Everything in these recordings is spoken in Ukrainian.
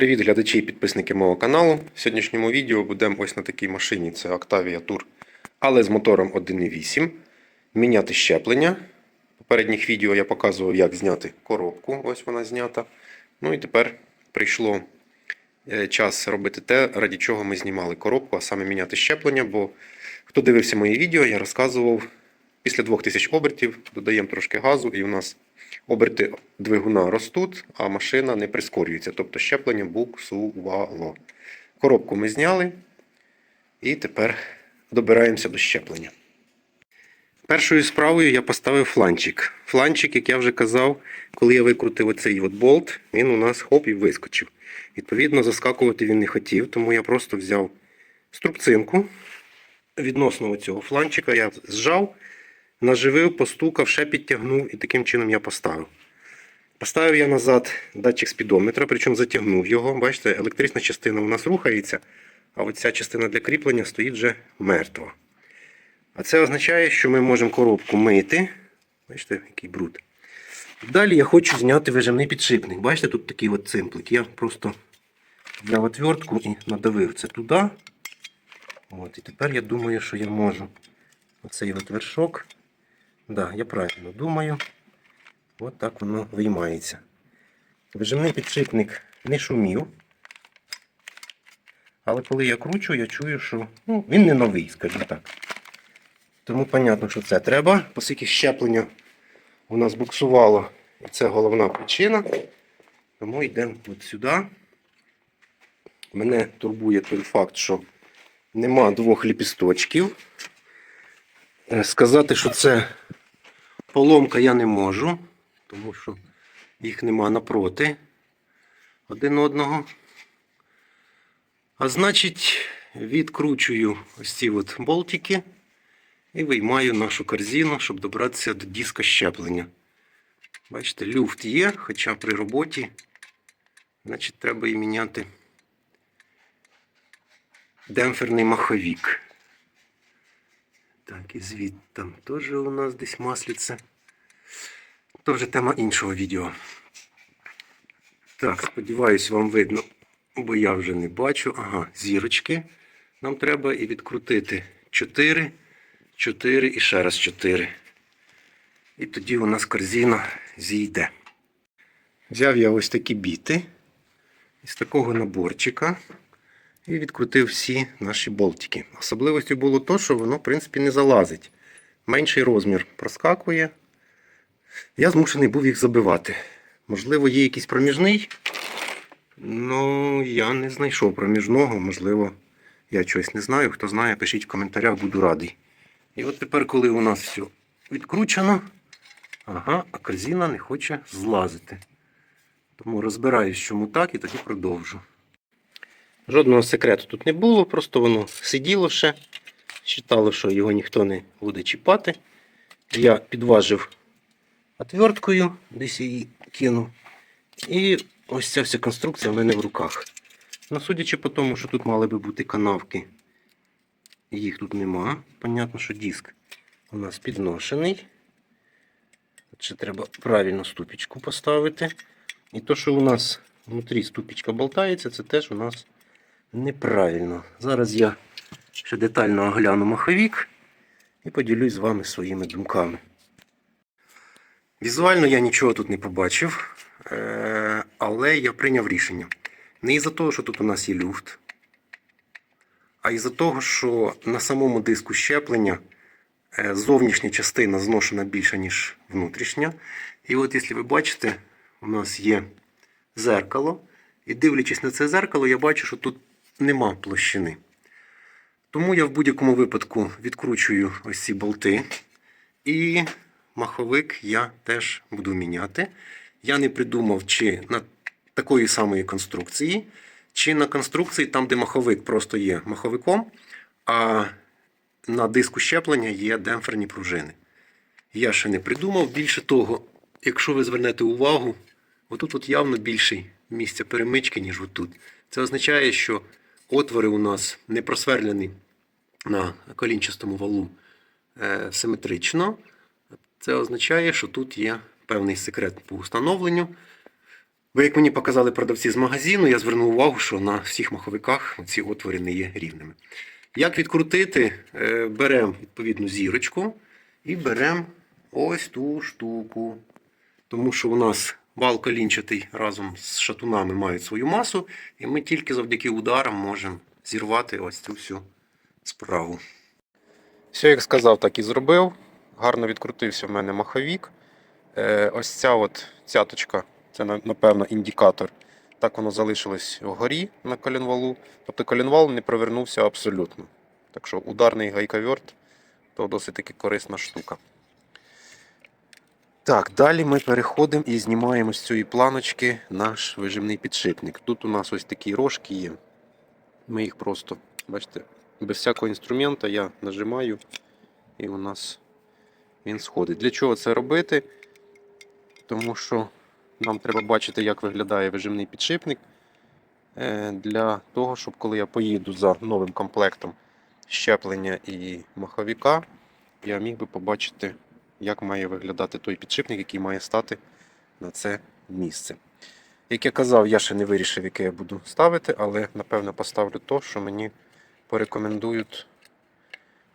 Привіт глядачі і підписники мого каналу. В сьогоднішньому відео будемо ось на такій машині, це Octavia Tour, але з мотором 1.8. Міняти щеплення. В попередніх відео я показував, як зняти коробку. Ось вона знята. Ну і тепер прийшло е, час робити те, раді чого ми знімали коробку, а саме міняти щеплення. Бо хто дивився мої відео, я розказував, після 2000 обертів додаємо трошки газу, і у нас оберти двигуна ростуть, а машина не прискорюється. Тобто щеплення буксувало. Коробку ми зняли і тепер добираємося до щеплення. Першою справою я поставив фланчик. Фланчик, як я вже казав, коли я викрутив оцей от болт, він у нас хоп і вискочив. Відповідно, заскакувати він не хотів, тому я просто взяв струбцинку відносно цього фланчика, я зжав, наживив, постукав, ще підтягнув і таким чином я поставив. Поставив я назад датчик спідометра, причому затягнув його. Бачите, електрична частина у нас рухається, а оця частина для кріплення стоїть вже мертва. А це означає, що ми можемо коробку мити. Бачите, який бруд. Далі я хочу зняти вижимний підшипник. Бачите, тут такий от цимплик. Я просто взяв отвертку і надавив це туди. От, і тепер я думаю, що я можу оцей от вершок. Да, я правильно думаю. От так воно виймається. Вижимний підшипник не шумів. Але коли я кручу, я чую, що ну, він не новий, скажімо так. Тому зрозуміло, що це треба, оскільки щеплення у нас буксувало, і це головна причина. Тому йдемо от сюди. Мене турбує той факт, що нема двох ліпісточків. Е, Сказати, що це поломка я не можу, тому що їх нема напроти один одного. А значить, відкручую ось ці от болтики і виймаю нашу корзину, щоб добратися до диска щеплення. Бачите, люфт є, хоча при роботі, значить, треба і міняти демпферний маховік. Так, і звід там теж у нас десь масліце. То вже тема іншого відео. Так, сподіваюсь, вам видно, бо я вже не бачу. Ага, зірочки. Нам треба і відкрутити 4, 4 і ще раз 4. І тоді у нас корзина зійде. Взяв я ось такі біти із такого наборчика і відкрутив всі наші болтики. Особливостю було то, що воно, в принципі, не залазить. Менший розмір проскакує. Я змушений був їх забивати. Можливо, є якийсь проміжний. Ну, я не знайшов проміжного, можливо, я чогось не знаю. Хто знає, пишіть в коментарях, буду радий. І от тепер, коли у нас все відкручено, ага, а корзина не хоче злазити. Тому розбираюсь, чому так, і тоді продовжу. Жодного секрету тут не було, просто воно сиділо ще. Считало, що його ніхто не буде чіпати. Я підважив отверткою, десь її кинув. І ось ця вся конструкція в мене в руках. Ну, судячи по тому, що тут мали би бути канавки, їх тут нема. Понятно, що диск у нас підношений. Ще треба правильно ступічку поставити. І то, що у нас внутрі ступічка болтається, це теж у нас неправильно. Зараз я ще детально огляну маховік і поділюсь з вами своїми думками. Візуально я нічого тут не побачив, е, але я прийняв рішення. Не із-за того, що тут у нас є люфт, а із-за того, що на самому диску щеплення е, зовнішня частина зношена більше, ніж внутрішня. І от, якщо ви бачите, у нас є зеркало. І дивлячись на це зеркало, я бачу, що тут нема площини. Тому я в будь-якому випадку відкручую ось ці болти. І маховик я теж буду міняти. Я не придумав, чи на такої самої конструкції, чи на конструкції, там, де маховик просто є маховиком, а на диску щеплення є демпферні пружини. Я ще не придумав. Більше того, якщо ви звернете увагу, отут от явно більше місця перемички, ніж отут. Це означає, що отвори у нас не просверлені на колінчастому валу е, симетрично. Це означає, що тут є певний секрет по установленню. Бо як мені показали продавці з магазину, я звернув увагу, що на всіх маховиках ці отвори не є рівними. Як відкрутити? Е, Беремо відповідну зірочку і беремо ось ту штуку. Тому що у нас вал колінчатий разом з шатунами мають свою масу, і ми тільки завдяки ударам можемо зірвати ось цю всю справу. Все, як сказав, так і зробив. Гарно відкрутився в мене маховік. Е, ось ця от цяточка, це напевно індикатор. Так воно залишилось вгорі на колінвалу. Тобто колінвал не провернувся абсолютно. Так що ударний гайковерт то досить таки корисна штука. Так, далі ми переходимо і знімаємо з цієї планочки наш вижимний підшипник. Тут у нас ось такі рожки є. Ми їх просто, бачите, без всякого інструмента я нажимаю і у нас він сходить. Для чого це робити? Тому що нам треба бачити, як виглядає вижимний підшипник. Е, Для того, щоб коли я поїду за новим комплектом щеплення і маховіка, я міг би побачити, як має виглядати той підшипник, який має стати на це місце. Як я казав, я ще не вирішив, яке я буду ставити, але напевно поставлю то, що мені порекомендують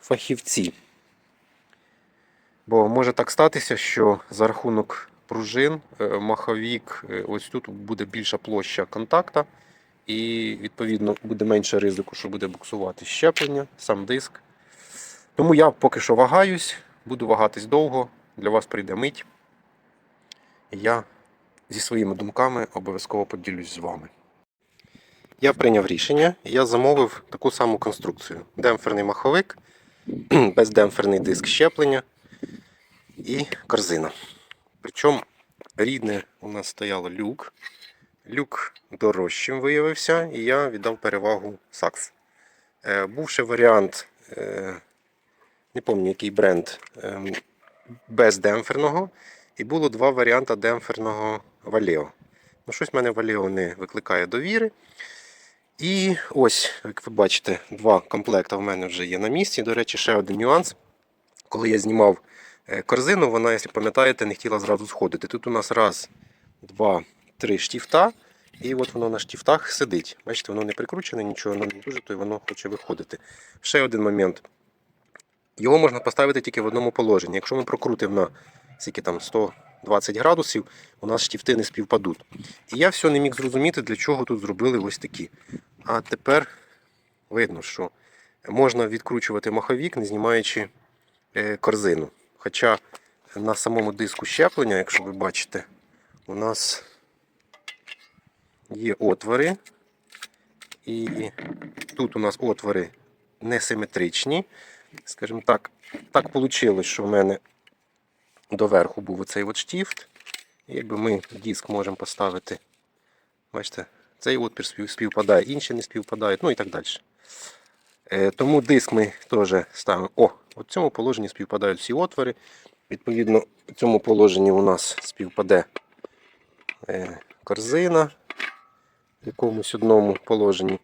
фахівці. Бо може так статися, що за рахунок пружин е, маховік, е, ось тут буде більша площа контакта, і відповідно буде менше ризику, що буде буксувати щеплення, сам диск. Тому я поки що вагаюсь, буду вагатись довго, для вас прийде мить. І я зі своїми думками обов'язково поділюсь з вами. Я прийняв рішення, я замовив таку саму конструкцію: демпферний маховик, бездемпферний диск щеплення і корзина. Причому рідне у нас стояло люк. Люк дорожчим виявився, і я віддав перевагу сакс. Е, був ще варіант, е, не пам'ятаю який бренд, е, без демпферного. І було два варіанти демпферного Valeo. Ну, щось в мене Valeo не викликає довіри. І ось, як ви бачите, два комплекти в мене вже є на місці. До речі, ще один нюанс. Коли я знімав е, корзину, вона, якщо пам'ятаєте, не хотіла зразу сходити. Тут у нас раз, два, три штіфта. І от воно на штіфтах сидить. Бачите, воно не прикручене, нічого воно не дуже, то й воно хоче виходити. Ще один момент. Його можна поставити тільки в одному положенні. Якщо ми прокрутимо на скільки там 120 градусів, у нас штіфти не співпадуть. І я все не міг зрозуміти, для чого тут зробили ось такі. А тепер видно, що можна відкручувати маховік, не знімаючи е, корзину. Хоча на самому диску щеплення, якщо ви бачите, у нас є отвори. І тут у нас отвори несиметричні. Скажімо так, так вийшло, що в мене доверху був оцей от штіфт. Якби ми диск можемо поставити, бачите, цей спів- співпадає, інші не співпадають, ну і так далі. Е, Тому диск ми теж ставимо. О, в цьому положенні співпадають всі отвори. Відповідно, в цьому положенні у нас співпаде е, корзина якомусь одному положенні.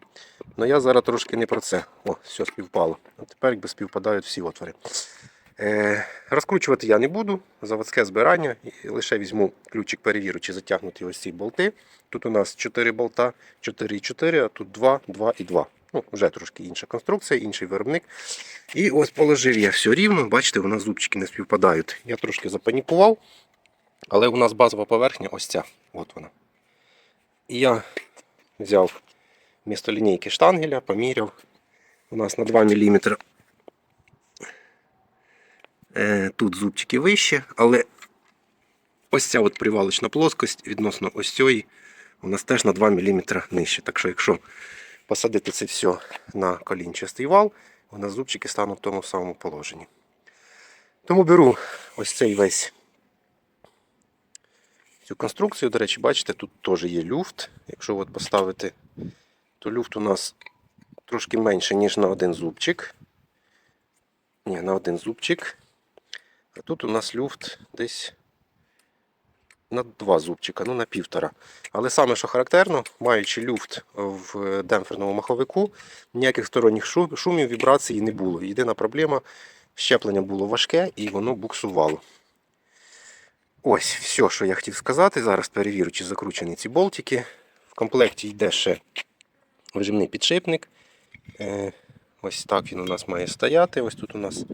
Але я зараз трошки не про це. О, все співпало. А тепер якби співпадають всі отвори. Е, розкручувати я не буду. Заводське збирання. Лише візьму ключик, перевірю, чи затягнуті ось ці болти. Тут у нас 4 болта, 4 і 4, а тут 2, 2 і 2. Ну, вже трошки інша конструкція, інший виробник. І ось положив я все рівно. Бачите, у нас зубчики не співпадають. Я трошки запанікував, але у нас базова поверхня ось ця. От вона. І я взяв вмісто лінійки штангеля, поміряв. У нас на 2 мм. Е, Тут зубчики вище, але ось ця от привалочна плоскость відносно ось цієї у нас теж на 2 мм нижче. Так що, якщо посадити це все на колінчастий вал, у нас зубчики стануть в тому самому положенні. Тому беру ось цей весь цю конструкцію. До речі, бачите, тут теж є люфт. Якщо от поставити, то люфт у нас трошки менше, ніж на один зубчик. Ні, на один зубчик. А тут у нас люфт десь на два зубчика, ну на півтора. Але саме, що характерно, маючи люфт в демпферному маховику, ніяких сторонніх шумів, вібрацій не було. Єдина проблема, щеплення було важке і воно буксувало. Ось все, що я хотів сказати. Зараз перевірю, чи закручені ці болтики. В комплекті йде ще вижимний підшипник. Е, Ось так він у нас має стояти. Ось тут у нас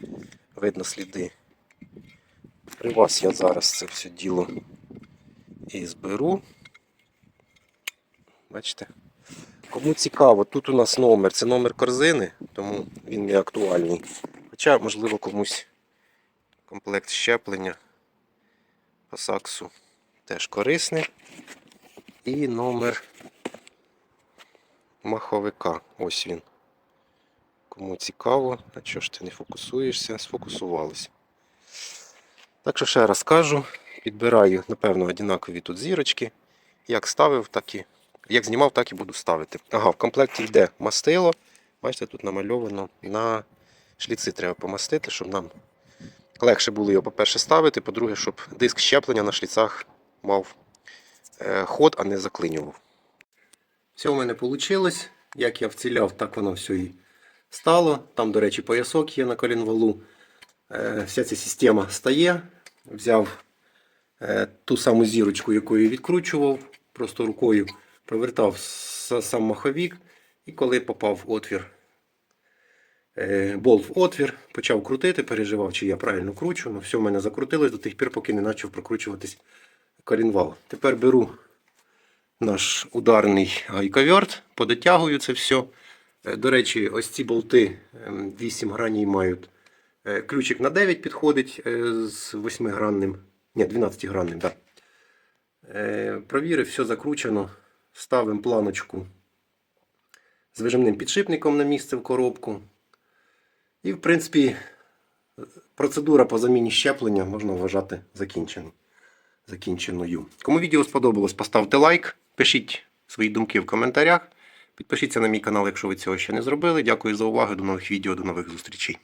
видно сліди. При вас я зараз це все діло і зберу. Бачите? Кому цікаво, тут у нас номер, це номер корзини, тому він не актуальний. Хоча, можливо, комусь комплект щеплення по саксу теж корисний. І номер маховика. Ось він. Кому цікаво, а чого ж ти не фокусуєшся? Сфокусувалися. Так що ще раз кажу, підбираю, напевно, однакові тут зірочки. Як ставив, так і. Як знімав, так і буду ставити. Ага, в комплекті йде мастило. Бачите, тут намальовано на шліци треба помастити, щоб нам легше було його, по-перше, ставити, по-друге, щоб диск щеплення на шліцах мав е, ход, а не заклинював. Все у мене вийшло. Як я вціляв, так воно все і стало. Там, до речі, поясок є на колінвалу. Е, вся ця система стає. Взяв е, ту саму зірочку, яку я відкручував, просто рукою провертав сам маховік. І коли попав в отвір, болт в отвір, почав крутити, переживав, чи я правильно кручу. Ну, все в мене закрутилось до тих пір, поки не почав прокручуватись колінвал. Тепер беру наш ударний гайковерт, подотягую це все. Е, До речі, ось ці болти ем, 8 граній мають. Е, Ключик на 9 підходить е, з 8-гранним, ні, 12-гранним, так. Да. Провірив, все закручено. Ставимо планочку з вижимним підшипником на місце в коробку. І, в принципі, процедура по заміні щеплення можна вважати закінченою. закінченою. Кому відео сподобалось, поставте лайк, пишіть свої думки в коментарях. Підпишіться на мій канал, якщо ви цього ще не зробили. Дякую за увагу. До нових відео, до нових зустрічей.